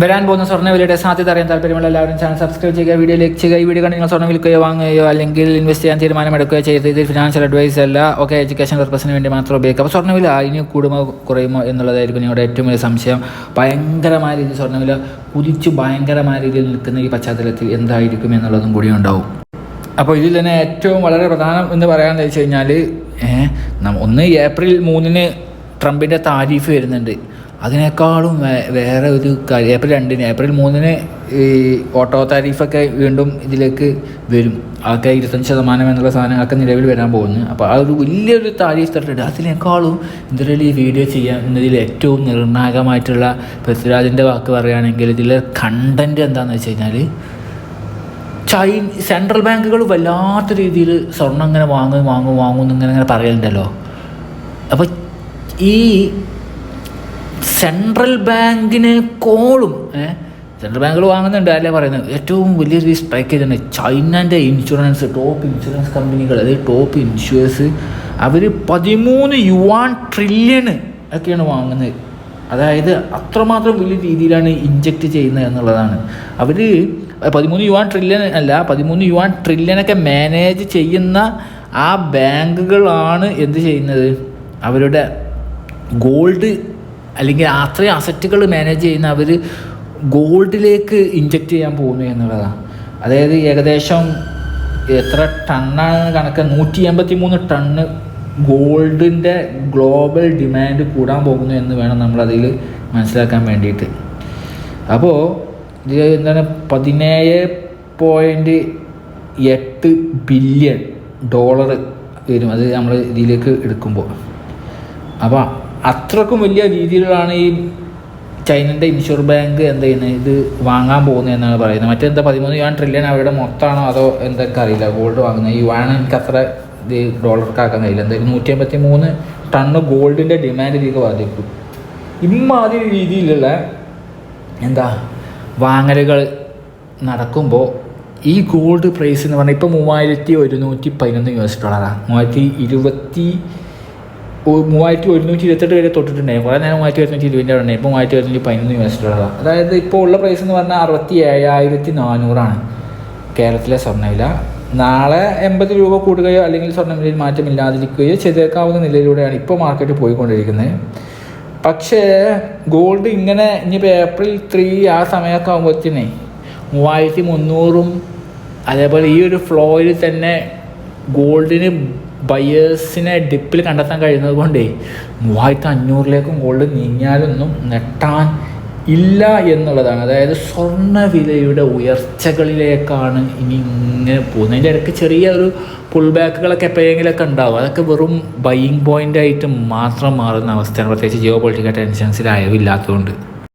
വരാൻ പോകുന്ന സ്വർണ വിലയുടെ സാധ്യത അറിയാൻ താല്പര്യമുള്ള എല്ലാവരും ചാനൽ സബ്സ്ക്രൈബ് ചെയ്യുക വീഡിയോ ലൈക്ക് ചെയ്യുക ഈ വീഡിയോ കണ്ട് നിങ്ങൾ സ്വർണം വിൽക്കുകയോ വാങ്ങുകയോ അല്ലെങ്കിൽ ഇൻവെസ്റ്റ് ചെയ്യാൻ തീരുമാനം തീരുമാനമെടുക്കുകയോ ചെയ്ത് ഇത് ഫിനാൻഷ്യൽ അഡ്വൈസ് അല്ല. ഓക്കെ എഡ്യൂക്കേഷൻ പർപ്പസിന് വേണ്ടി മാത്രം ഉപയോഗിക്കുക. അപ്പോൾ സ്വർണവില ഇനി കൂടുമോ കുറയുമോ എന്നുള്ളതായിരിക്കും നിങ്ങളുടെ ഏറ്റവും വലിയ സംശയം. ഭയങ്കരമായ രീതിയിൽ സ്വർണവില കുതിച്ചു ഭയങ്കരമായ രീതിയിൽ നിൽക്കുന്ന ഈ പശ്ചാത്തലത്തിൽ എന്തായിരിക്കും എന്നുള്ളതും കൂടി ഉണ്ടാവും. അപ്പോൾ ഇതിൽ തന്നെ ഏറ്റവും വളരെ പ്രധാനം എന്ന് പറയാമെന്ന് വെച്ച് കഴിഞ്ഞാൽ ഒന്ന് ഏപ്രിൽ മൂന്നിന് ട്രംപിന്റെ താരീഫ് വരുന്നുണ്ട്. അതിനേക്കാളും വേറെ ഒരു കാര്യം. ഏപ്രിൽ രണ്ടിന് ഏപ്രിൽ മൂന്നിന് ഈ ഓട്ടോ താരിഫൊക്കെ വീണ്ടും ഇതിലേക്ക് വരും. അതൊക്കെ ഇരുപത്തഞ്ച് ശതമാനം എന്നുള്ള സാധനങ്ങളൊക്കെ നിലവിൽ വരാൻ പോകുന്നു. അപ്പോൾ ആ ഒരു വലിയൊരു താരീഫ് തട്ടിട്ട് അതിനേക്കാളും എന്തായാലും ഈ വീഡിയോ ചെയ്യുന്നതിൽ ഏറ്റവും നിർണായകമായിട്ടുള്ള പൃഥ്വിരാജിന്റെ വാക്ക് പറയുകയാണെങ്കിൽ ഇതിലെ കണ്ടന്റ് എന്താണെന്ന് വെച്ച് കഴിഞ്ഞാൽ ചൈന സെൻട്രൽ ബാങ്കുകൾ വല്ലാത്ത രീതിയിൽ സ്വർണം ഇങ്ങനെ വാങ്ങും വാങ്ങും വാങ്ങും എന്നിങ്ങനെ ഇങ്ങനെ പറയലുണ്ടല്ലോ. അപ്പോൾ ഈ സെൻട്രൽ ബാങ്കിന് കോളും സെൻട്രൽ ബാങ്കിൽ വാങ്ങുന്നുണ്ട് അല്ലേ പറയുന്നത്? ഏറ്റവും വലിയ രീതിയിൽ സ്ട്രൈക്ക് ചെയ്തിട്ടുണ്ട് ചൈനന്റെ ഇൻഷുറൻസ് ടോപ്പ് ഇൻഷുറൻസ് കമ്പനികൾ അതായത് ടോപ്പ് ഇൻഷുറൻസ് അവർ പതിമൂന്ന് യുവാൻ ട്രില്യൺ ഒക്കെയാണ് വാങ്ങുന്നത്. അതായത് അത്രമാത്രം വലിയ രീതിയിലാണ് ഇഞ്ചക്റ്റ് ചെയ്യുന്നത് എന്നുള്ളതാണ്. അവർ പതിമൂന്ന് യുവാൻ ട്രില്യൺ അല്ല പതിമൂന്ന് യുവാൻ ട്രില്യണൊക്കെ മാനേജ് ചെയ്യുന്ന ആ ബാങ്കുകളാണ് എന്ത് ചെയ്യുന്നത്? അവരുടെ ഗോൾഡ് അല്ലെങ്കിൽ അത്രയും അസറ്റുകൾ മാനേജ് ചെയ്യുന്ന അവർ ഗോൾഡിലേക്ക് ഇൻജക്റ്റ് ചെയ്യാൻ പോകുന്നു എന്നുള്ളതാണ്. അതായത് ഏകദേശം എത്ര ടണ്ണാണ് കണക്ക്? നൂറ്റി എൺപത്തി മൂന്ന് ടണ്ണ് ഗോൾഡിന്റെ ഗ്ലോബൽ ഡിമാൻഡ് കൂടാൻ പോകുന്നു എന്ന് വേണം നമ്മളതിൽ മനസ്സിലാക്കാൻ വേണ്ടിയിട്ട്. അപ്പോൾ ഇത് എന്താണ്? പതിനേഴ് പോയിന്റ് എട്ട് ബില്യൺ ഡോളർ വരും. അത് നമ്മൾ ഇതിലേക്ക് എടുക്കുമ്പോൾ. അപ്പോൾ അത്രക്കും വലിയ രീതിയിലാണ് ഈ ചൈനന്റെ ഇൻഷുർ ബാങ്ക് എന്ത് ചെയ്യുന്നത്? ഇത് വാങ്ങാൻ പോകുന്നത് എന്നാണ് പറയുന്നത്. മറ്റെന്താ പതിമൂന്ന് യുവാൻ ട്രില്യൺ അവരുടെ മൊത്തമാണോ അതോ എന്തൊക്കെ അറിയില്ല? ഗോൾഡ് വാങ്ങുന്നത്. ഈ യുവാൻ എനിക്ക് അത്ര ഇത് ഡോളർക്ക് ആക്കാൻ കഴിയില്ല. എന്തായാലും നൂറ്റി അമ്പത്തി മൂന്ന് ടണ്ണ് ഗോൾഡിന്റെ ഡിമാൻഡ് ഇതിലേക്ക് ബാധിക്കും ഇമ്മാതിരി രീതിയിലുള്ള എന്താ വാങ്ങലുകൾ നടക്കുമ്പോൾ ഈ ഗോൾഡ് പ്രൈസ് എന്ന് പറഞ്ഞാൽ ഇപ്പോൾ മൂവായിരത്തി ഒരുന്നൂറ്റി പതിനൊന്ന് യു എസ് ഡോളറാണ് മൂവായിരത്തി ഇരുപത്തി മൂവായിരത്തി ഒരുന്നൂറ്റി ഇരുപത്തെട്ട് വരെ തൊട്ടിട്ടുണ്ടായി കുറേ നേരം മൂവായിരത്തി ഒരുന്നൂറ്റി ഇരുപതിന്റെ അവിടെ ഇപ്പോൾ മൂവായിരത്തി ഒരുന്നൂറ്റി പതിനൊന്ന് യു എസ് ഡോളറാണ് അതായത് ഇപ്പോൾ ഉള്ള പ്രൈസ് എന്ന് പറഞ്ഞാൽ അറുപത്തി ഏഴായിരത്തി നാനൂറാണ് കേരളത്തിലെ സ്വർണവില. നാളെ എൺപത് രൂപ കൂടുകയോ അല്ലെങ്കിൽ സ്വർണവിലയിൽ മാറ്റമില്ലാതിരിക്കുകയോ ചെയ്തേക്കാവുന്ന നിലയിലൂടെയാണ് ഇപ്പോൾ മാർക്കറ്റ് പോയിക്കൊണ്ടിരിക്കുന്നത്. പക്ഷേ ഗോൾഡ് ഇങ്ങനെ ഇനിയിപ്പോൾ ഏപ്രിൽ ത്രീ ആ സമയമൊക്കെ ആകുമ്പോഴത്തേനേ മൂവായിരത്തി മുന്നൂറും അതേപോലെ ഈ ഒരു ഫ്ലോയിൽ തന്നെ ഗോൾഡിന് ബയേഴ്സിനെ ഡിപ്പിൽ കണ്ടെത്താൻ കഴിയുന്നത് കൊണ്ടേ മൂവായിരത്തി അഞ്ഞൂറിലേക്കും ഗോൾഡ് നീങ്ങിയാലൊന്നും നെട്ടാൻ ഇല്ല എന്നുള്ളതാണ്. അതായത് സ്വർണ ഉയർച്ചകളിലേക്കാണ് ഇനി ഇങ്ങനെ പോകുന്നത്. അതിന്റെ ഇടയ്ക്ക് ചെറിയ ഒരു പുൾ ബാക്കുകളൊക്കെ എപ്പോഴെങ്കിലൊക്കെ ഉണ്ടാവും. അതൊക്കെ വെറും ബൈയിങ് പോയിന്റായിട്ട് മാത്രം മാറുന്ന അവസ്ഥയാണ്. പ്രത്യേകിച്ച് ജിയോ പൊളിറ്റിക്കൽ ടെൻഷൻസിൽ അയവില്ലാത്തതുകൊണ്ട്.